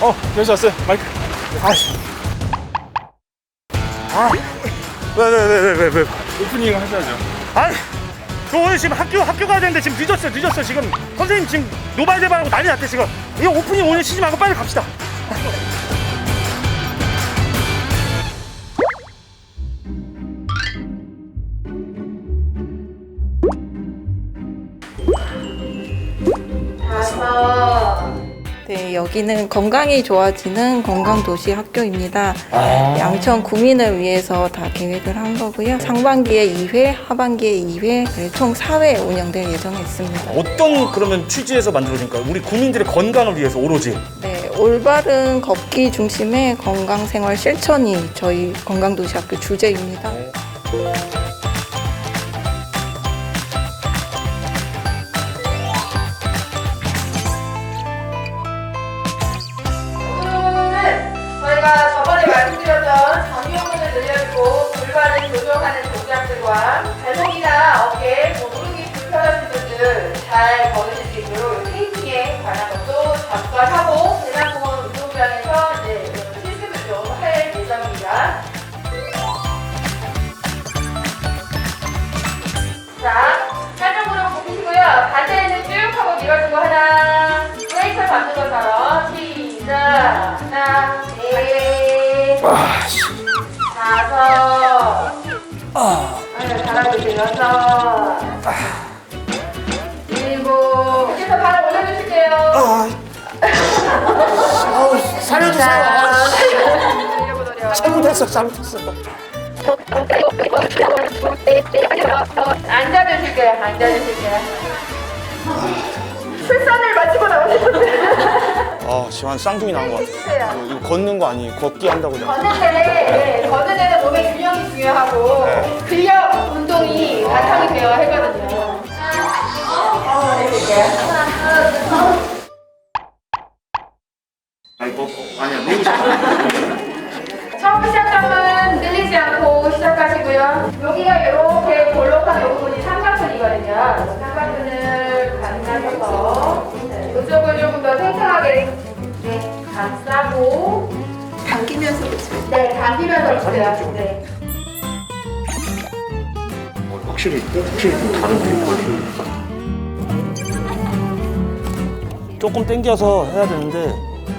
어, 여기서 왔어요. 마이크. 아씨. 아. 왜, 왜, 왜, 왜, 왜, 왜. 오프닝 하셔야죠. 아니, 저 오늘 지금 학교 학교 가야 되는데 지금 늦었어, 늦었어 지금 선생님 지금 노발대발하고 난리 났대 지금. 이거 오프닝 오늘 쉬지 말고 빨리 갑시다. 네, 여기는 건강이 좋아지는 건강도시 학교입니다. 아. 양천 구민을 위해서 다 계획을 한 거고요. 상반기에 2회, 하반기에 2회, 총 4회 운영될 예정에 있습니다. 어떤 그러면 취지에서 만들어진가요? 우리 국민들의 건강을 위해서 오로지. 네, 올바른 걷기 중심의 건강생활 실천이 저희 건강도시 학교 주제입니다. 오 동작들과 발목이나 어깨, 뭐 무릎이 불편하신 분들 잘 걸으실 수 있도록 테이핑에 관한 것도 잠깐 하고 대장공원 운동장에서 이제 실습을 좀 할 예정입니다. 자, 살짝 무릎 굽히시고요. 반대에는 쭉 하고 밀어주고 하나, 브레이크 잡는 것처럼 시작. 하나, 넷, 다섯, 아유, 잘하고 있어요. 여섯, 일곱. 여기서 바로 올려주실게요. 살려주세요. 노력, 노력. 잘못했어, 잘못했어. 앉아주실게요. 앉아주실게요. 아, 지금 한 쌍둥이 나온 것 같아. 해주세요. 이거 걷는 거 아니에요? 걷기 한다고 그냥. 걷는 데는, 네, 걷는 데는 몸의 균형이 중요하고 근력 운동이 바탕이 되어야 하거든요. 해볼게 네, 감싸고 당기면서 보세요. 네, 당기면서 보세요. 네. 확실히, 확실히 좀 다른데, 조금 당겨서 해야 되는데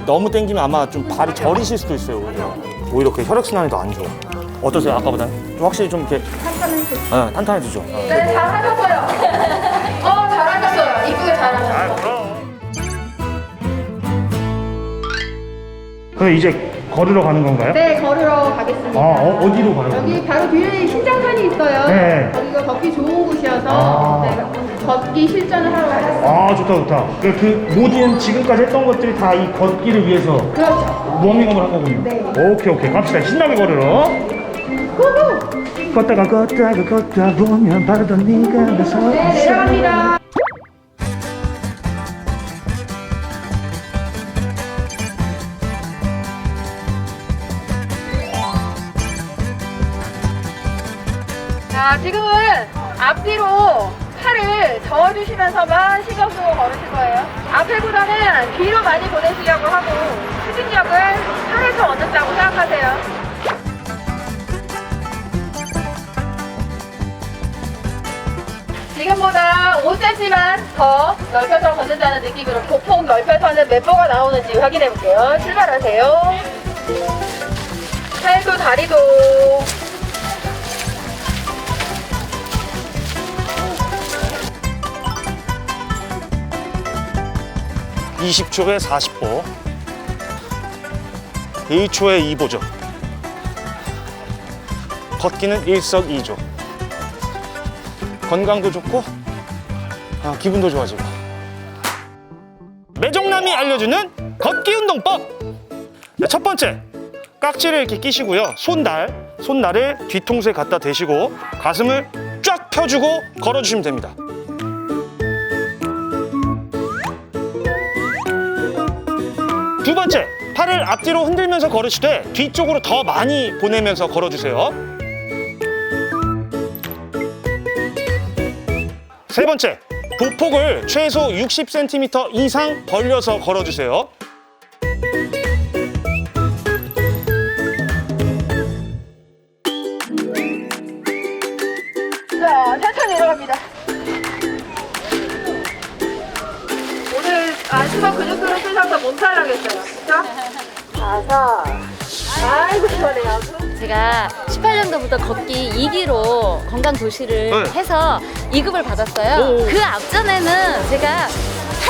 너무 당기면 아마 좀 발이 저리실 수도 있어요 오히려 오히려 그 혈액순환이 더 안 좋아 어떠세요 아까보다 좀 확실히 좀 이렇게 탄탄해지죠 네, 탄탄해지죠 어. 네, 잘하셨어요. 그럼 이제 걸으러 가는 건가요? 네, 걸으러 가겠습니다. 아, 어, 어디로 가요? 여기 바로 뒤에 신장산이 있어요. 네. 거기가 걷기 좋은 곳이어서 아. 네, 걷기 실전을 하러 가겠습니다. 아, 좋다, 좋다. 그, 그 모든 지금까지 했던 것들이 다 이 걷기를 위해서 그렇죠. 워밍업을 한 거군요. 네. 오케이, 오케이. 갑시다. 신나게 걸으러. 걷다가 걷다가 걷다 보면 바로 네가 나서 네, 내려갑니다. 자, 지금은 앞뒤로 팔을 저어주시면서만 쓰고 걸으실 거예요. 앞에 보다는 뒤로 많이 보내시려고 하고 추진력을 팔에서 얻는다고 생각하세요. 지금보다 5cm만 더 넓혀서 걷는다는 느낌으로 보폭 넓혀서는 몇 보가 나오는지 확인해 볼게요. 출발하세요. 팔도 다리도 20초에 40보. 1초에 2보죠. 걷기는 일석이조. 건강도 좋고 아, 기분도 좋아지고. 매정남이 알려주는 걷기 운동법! 자, 첫 번째 깍지를 이렇게 끼시고요. 손날 손날을 뒤통수에 갖다 대시고 가슴을 쫙 펴주고 걸어주시면 됩니다 두 번째, 팔을 앞뒤로 흔들면서 걸으시되 뒤쪽으로 더 많이 보내면서 걸어주세요. 세 번째, 보폭을 최소 60cm 이상 벌려서 걸어주세요. 자, 천천히 일어납니다. 몸살 나겠어요. 그죠? 다섯. 아이고, 시원해요. 제가 18년도부터 걷기 2기로 건강 도시를 네. 해서 2급을 받았어요. 오. 그 앞전에는 제가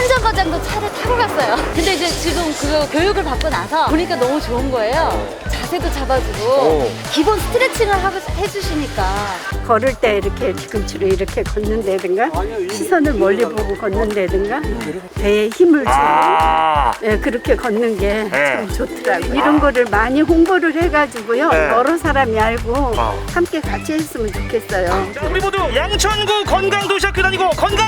한정거장도 차를 타고 갔어요. 근데 이제 지금 그 교육을 받고 나서 보니까 너무 좋은 거예요. 자세도 잡아주고 오. 기본 스트레칭을 하고 해주시니까 걸을 때 이렇게 뒤꿈치로 이렇게 걷는다든가 시선을 멀리 보고 걷는다든가 배에 힘을 주고 아. 네, 그렇게 걷는 게참 네. 좋더라고요. 이런 거를 많이 홍보를 해가지고요. 네. 여러 사람이 알고 아. 함께 같이 했으면 좋겠어요. 자, 우리 모두 양천구 건강도시학교 다니고 건강해지세요!